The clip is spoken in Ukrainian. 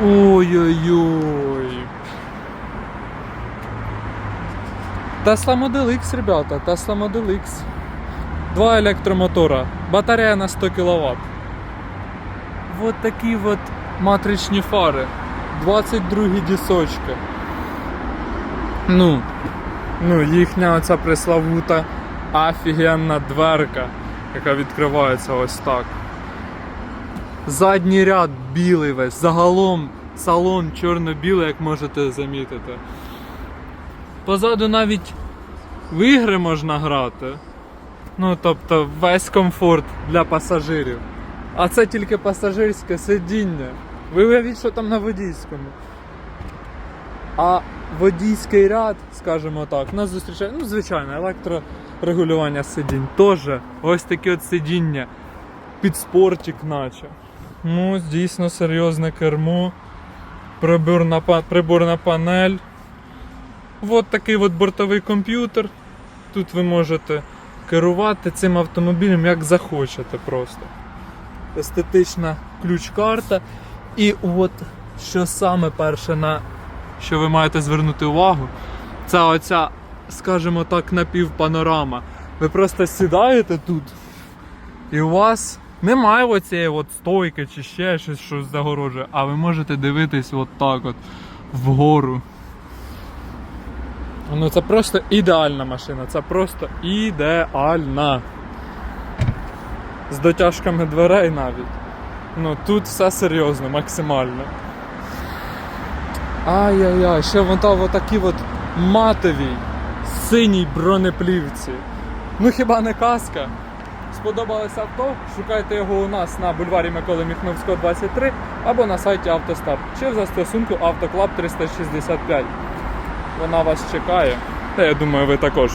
Ой-ой-ой. Tesla Model X, ребята, Tesla Model X. Два електромотора, батарея на 100 кВт. Вот такі вот матричні фари. 22 дісочки. Ну, ну, їхня оця преславута офігенна дверка, яка відкривається ось так. Задній ряд білий весь, загалом салон чорно-білий, як можете замітити. Позаду навіть в ігри можна грати. Ну, тобто весь комфорт для пасажирів. А це тільки пасажирське сидіння. Ви уявіть, що там на водійському. А водійський ряд, скажімо так, нас зустрічає, ну, звичайно, електрорегулювання сидінь. Теж ось таке от сидіння. Під спортик наче. Ну, дійсно серйозне кермо. Приборна, приборна панель. От такий от бортовий комп'ютер. Тут ви можете керувати цим автомобілем як захочете просто. Естетична ключ-карта. І от що саме перше, на що ви маєте звернути увагу, це оця, скажімо так, напівпанорама. Ви просто сідаєте тут, і у вас немає оцієї от стойки чи ще щось, що загорожує, а ви можете дивитись от так от вгору. Ну це просто ідеальна машина, це просто ідеальна. З дотяжками дверей навіть. Ну тут все серйозно, максимально. Ай-яй-яй, ще вон там отакі от матовій синій бронеплівці. Ну хіба не казка? Сподобалось авто? Шукайте його у нас на бульварі Миколи Міхновського 23 або на сайті Автостар, чи в застосунку Автоклаб 365. Вона вас чекає. Та я думаю, ви також.